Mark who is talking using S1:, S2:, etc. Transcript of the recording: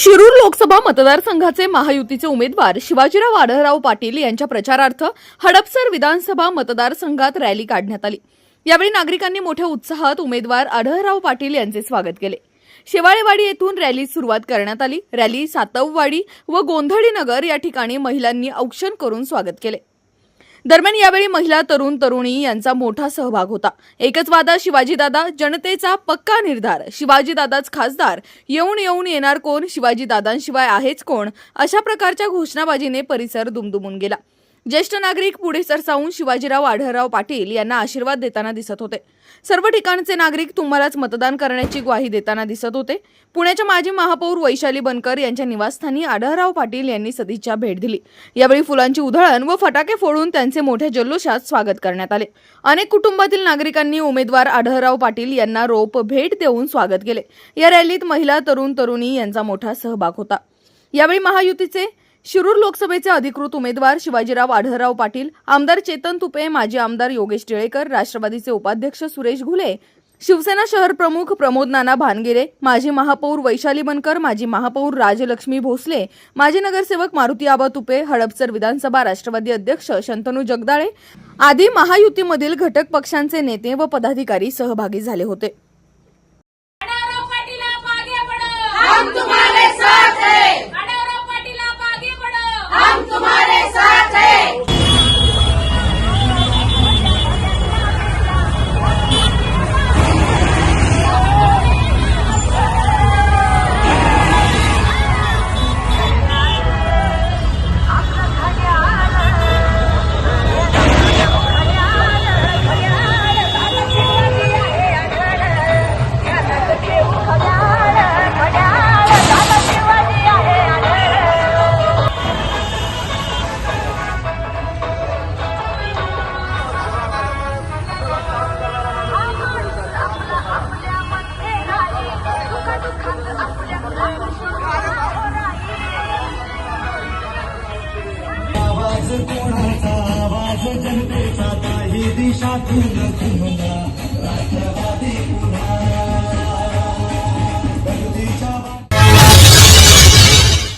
S1: शिरूर लोकसभा मतदारसंघाचे महायुतीचे उमेदवार शिवाजीराव आढळराव पाटील यांच्या प्रचारार्थ हडपसर विधानसभा मतदारसंघात रॅली काढण्यात आली. यावेळी नागरिकांनी मोठ्या उत्साहात उमेदवार आढळराव पाटील यांचे स्वागत केले. शेवाळेवाडी येथून रॅली सुरुवात करण्यात आली. रॅली सातववाडी व गोंधळीनगर या ठिकाणी महिलांनी औक्षण करून स्वागत केले. दरम्यान यावेळी महिला तरुण तरुणी यांचा मोठा सहभाग होता. एकच वादा शिवाजीदादा जनतेचा पक्का निर्धार. शिवाजीदादाच खासदार. येऊन येऊन येणार कोण? शिवाजीदादांशिवाय आहेच कोण? अशा प्रकारच्या घोषणाबाजीने परिसर दुमदुमून गेला. ज्येष्ठ नागरिक पुढे सरसावून शिवाजीराव आढळराव पाटील यांना आशीर्वाद देताना दिसत होते. सर्व ठिकाणचे नागरिक तुम्हालाच मतदान करण्याची ग्वाही देताना दिसत होते. पुण्याच्या माजी महापौर वैशाली बनकर यांच्या निवासस्थानी आढळराव पाटील यांनी सदिच्छा भेट दिली. यावेळी फुलांची उधळण व फटाके फोडून त्यांचे मोठ्या जल्लोषात स्वागत करण्यात आले. अनेक कुटुंबातील नागरिकांनी उमेदवार आढळराव पाटील यांना रोप भेट देऊन स्वागत केले. या रॅलीत महिला तरुण तरुणी यांचा मोठा सहभाग होता. यावेळी महायुतीचे शिरूर लोकसभेचे अधिकृत उमेदवार शिवाजीराव आढळराव पाटील आमदार चेतन तुपे माजी आमदार योगेश टिळेकर राष्ट्रवादीचे उपाध्यक्ष सुरेश घुले शिवसेना शहर प्रमुख प्रमोद नाना भानगिरे माजी महापौर वैशाली बनकर माजी महापौर राजलक्ष्मी भोसले माजी नगरसेवक मारुती आबा तुपे हडपसर विधानसभा राष्ट्रवादी अध्यक्ष शंतनू जगदाळे आदी महायुतीमधील घटक पक्षांचे नेते व पदाधिकारी सहभागी झाले होते.
S2: आवाज जनतेचा काही दिशातून घुमला राष्ट्रवादी